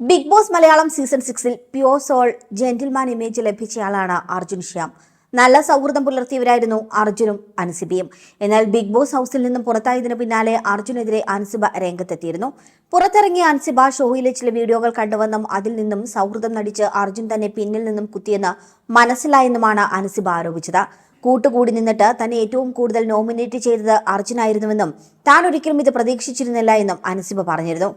Big Boss Malayalam season സിക്സിൽ pure soul gentleman image ലഭിച്ചയാളാണ് അർജുൻ ശ്യാം. നല്ല സൗഹൃദം പുലർത്തിയവരായിരുന്നു അർജുനും അൻസിബയും. എന്നാൽ ബിഗ് ബോസ് ഹൗസിൽ നിന്നും പുറത്തായതിനു പിന്നാലെ അർജുനെതിരെ അൻസിബ രംഗത്തെത്തിയിരുന്നു. പുറത്തിറങ്ങിയ അൻസിബ ഷോയിലെ ചില വീഡിയോകൾ കണ്ടുവന്നും അതിൽ നിന്നും സൗഹൃദം നടിച്ച് അർജുൻ തന്നെ പിന്നിൽ നിന്നും കുത്തിയെന്ന് മനസ്സിലായെന്നുമാണ് അൻസിബ ആരോപിച്ചത്. കൂട്ടുകൂടി നിന്നിട്ട് തന്നെ ഏറ്റവും കൂടുതൽ നോമിനേറ്റ് ചെയ്തത് അർജുനായിരുന്നുവെന്നും താൻ ഒരിക്കലും ഇത് പ്രതീക്ഷിച്ചിരുന്നില്ല എന്നും അൻസിബ പറഞ്ഞിരുന്നു.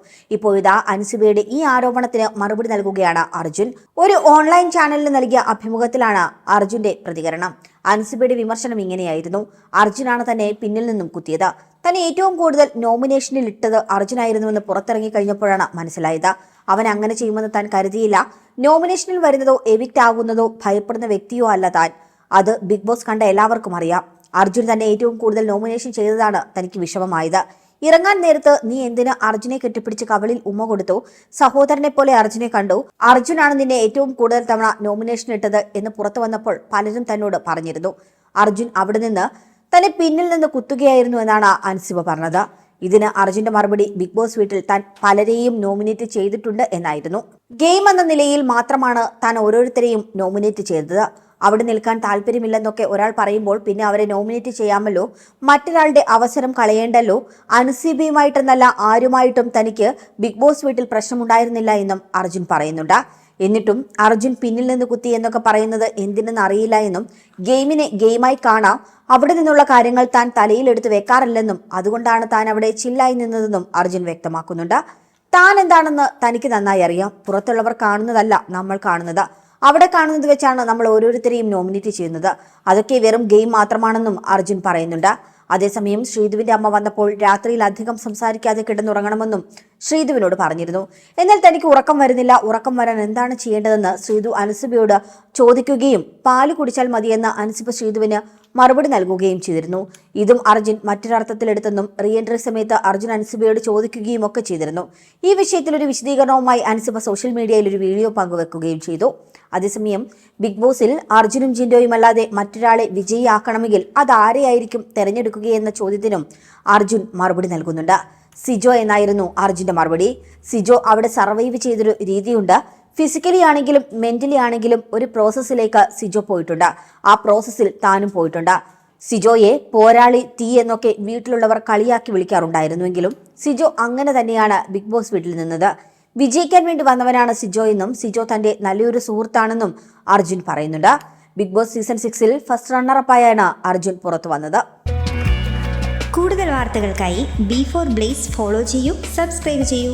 ഇതാ അൻസിബയുടെ ഈ ആരോപണത്തിന് മറുപടി നൽകുകയാണ് അർജുൻ. ഒരു ഓൺലൈൻ ചാനലിന് നൽകിയ അഭിമുഖത്തിലാണ് അർജുന്റെ പ്രതികരണം. അൻസിബയുടെ വിമർശനം ഇങ്ങനെയായിരുന്നു. അർജുനാണ് തന്നെ പിന്നിൽ നിന്നും കുത്തിയത്. തന്നെ ഏറ്റവും കൂടുതൽ നോമിനേഷനിൽ ഇട്ടത് അർജുനായിരുന്നുവെന്ന് പുറത്തിറങ്ങി കഴിഞ്ഞപ്പോഴാണ് മനസ്സിലായത്. അവൻ അങ്ങനെ ചെയ്യുമെന്ന് താൻ കരുതിയില്ല. നോമിനേഷനിൽ വരുന്നതോ എവിക്റ്റ് ആകുന്നതോ ഭയപ്പെടുന്ന വ്യക്തിയോ അല്ല താൻ. അത് ബിഗ് ബോസ് കണ്ട എല്ലാവർക്കും അറിയാം. അർജുൻ തന്നെ ഏറ്റവും കൂടുതൽ നോമിനേഷൻ ചെയ്തതാണ് തനിക്ക് വിഷമമായത്. ഇറങ്ങാൻ നേരത്ത് നീ എന്തിന് അർജുനെ കെട്ടിപ്പിടിച്ച് കവളിൽ ഉമ്മ കൊടുത്തു? സഹോദരനെ പോലെ അർജുനെ കണ്ടു. അർജുനാണ് നിന്നെ ഏറ്റവും കൂടുതൽ തവണ നോമിനേഷൻ ഇട്ടത് എന്ന് പുറത്തു വന്നപ്പോൾ പലരും തന്നോട് പറഞ്ഞിരുന്നു. അർജുൻ അവിടെ നിന്ന് തന്നെ പിന്നിൽ നിന്ന് കുത്തുകയായിരുന്നു എന്നാണ് അൻസിബ പറഞ്ഞത്. ഇതിന് അർജുന്റെ മറുപടി ബിഗ് ബോസ് വീട്ടിൽ താൻ പലരെയും നോമിനേറ്റ് ചെയ്തിട്ടുണ്ട് എന്നായിരുന്നു. ഗെയിം എന്ന നിലയിൽ മാത്രമാണ് താൻ ഓരോരുത്തരെയും നോമിനേറ്റ് ചെയ്തത്. അവിടെ നിൽക്കാൻ താല്പര്യമില്ലെന്നൊക്കെ ഒരാൾ പറയുമ്പോൾ പിന്നെ അവരെ നോമിനേറ്റ് ചെയ്യാമല്ലോ? മറ്റൊരാളുടെ അവസരം കളയേണ്ടല്ലോ? അൻസിബിയുമായിട്ടെന്നല്ല ആരുമായിട്ടും തനിക്ക് ബിഗ് ബോസ് വീട്ടിൽ പ്രശ്നമുണ്ടായിരുന്നില്ല എന്നും അർജുൻ പറയുന്നുണ്ട്. എന്നിട്ടും അർജുൻ പിന്നിൽ നിന്ന് കുത്തി എന്നൊക്കെ പറയുന്നത് എന്തിനെന്ന് അറിയില്ല എന്നും ഗെയിമിനെ ഗെയിമായി കാണാം അവിടെ നിന്നുള്ള കാര്യങ്ങൾ താൻ തലയിലെടുത്ത് വെക്കാറില്ലെന്നും അതുകൊണ്ടാണ് താൻ അവിടെ ചില്ലായി നിന്നതെന്നും അർജുൻ വ്യക്തമാക്കുന്നുണ്ട്. താൻ എന്താണെന്ന് തനിക്ക് നന്നായി അറിയാം. പുറത്തുള്ളവർ കാണുന്നതല്ല നമ്മൾ കാണുന്നത്. അവിടെ കാണുന്നത് വെച്ചാണ് നമ്മൾ ഓരോരുത്തരെയും നോമിനേറ്റ് ചെയ്യുന്നത്. അതൊക്കെ വെറും ഗെയിം മാത്രമാണെന്നും അർജുൻ പറയുന്നുണ്ട്. അതേസമയം ശ്രീധുവിന്റെ അമ്മ വന്നപ്പോൾ രാത്രിയിൽ അധികം സംസാരിക്കാതെ കിടന്നുറങ്ങണമെന്നും ശ്രീധുവിനോട് പറഞ്ഞിരുന്നു. എന്നാൽ തനിക്ക് ഉറക്കം വരുന്നില്ല. ഉറക്കം വരാൻ എന്താണ് ചെയ്യേണ്ടതെന്ന് ശ്രീധു അൻസിബയോട് ചോദിക്കുകയും പാൽ കുടിച്ചാൽ മതിയെന്ന് അൻസിബ ശ്രീധുവിന് മറുപടി നൽകുകയും ചെയ്തിരുന്നു. ഇതും അർജുൻ മറ്റൊരർത്ഥത്തിലെടുത്തെന്നും റീ എൻട്രി സമയത്ത് അർജുൻ അൻസിബയോട് ചോദിക്കുകയും ഒക്കെ ചെയ്തിരുന്നു. ഈ വിഷയത്തിൽ ഒരു വിശദീകരണവുമായി അൻസിബ സോഷ്യൽ മീഡിയയിൽ ഒരു വീഡിയോ പങ്കുവെക്കുകയും ചെയ്തു. അതേസമയം ബിഗ് ബോസിൽ അർജുനും ജിൻഡോയും അല്ലാതെ മറ്റൊരാളെ വിജയിയാക്കണമെങ്കിൽ അതാരെയായിരിക്കും തെരഞ്ഞെടുക്കുകയെന്ന ചോദ്യത്തിനും അർജുൻ മറുപടി നൽകുന്നുണ്ട്. സിജോ എന്നായിരുന്നു അർജുന്റെ മറുപടി. സിജോ അവിടെ സർവൈവ് ചെയ്തൊരു രീതിയുണ്ട്. ഫിസിക്കലി ആണെങ്കിലും മെന്റലി ആണെങ്കിലും ഒരു പ്രോസസ്സിലേക്ക് സിജോ പോയിട്ടുണ്ട്. ആ പ്രോസസ്സിൽ താനും പോയിട്ടുണ്ട്. സിജോയെ പോരാളി തീ എന്നൊക്കെ വീട്ടിലുള്ളവർ കളിയാക്കി വിളിക്കാറുണ്ടായിരുന്നുവെങ്കിലും സിജോ അങ്ങനെ തന്നെയാണ് ബിഗ് ബോസ് വീട്ടിൽ നിന്നത്. വിജയിക്കാൻ വേണ്ടി വന്നവനാണ് സിജോ എന്നും സിജോ തന്റെ നല്ലൊരു സുഹൃത്താണെന്നും അർജുൻ പറയുന്നുണ്ട്. ബിഗ് ബോസ് സീസൺ സിക്സിൽ ഫസ്റ്റ് റണ്ണറപ്പായാണ് അർജുൻ പുറത്തു വന്നത്. കൂടുതൽ വാർത്തകൾക്കായി ബി ഫോർ ബ്ലേസ് ഫോളോ ചെയ്യൂ സബ്സ്ക്രൈബ് ചെയ്യൂ.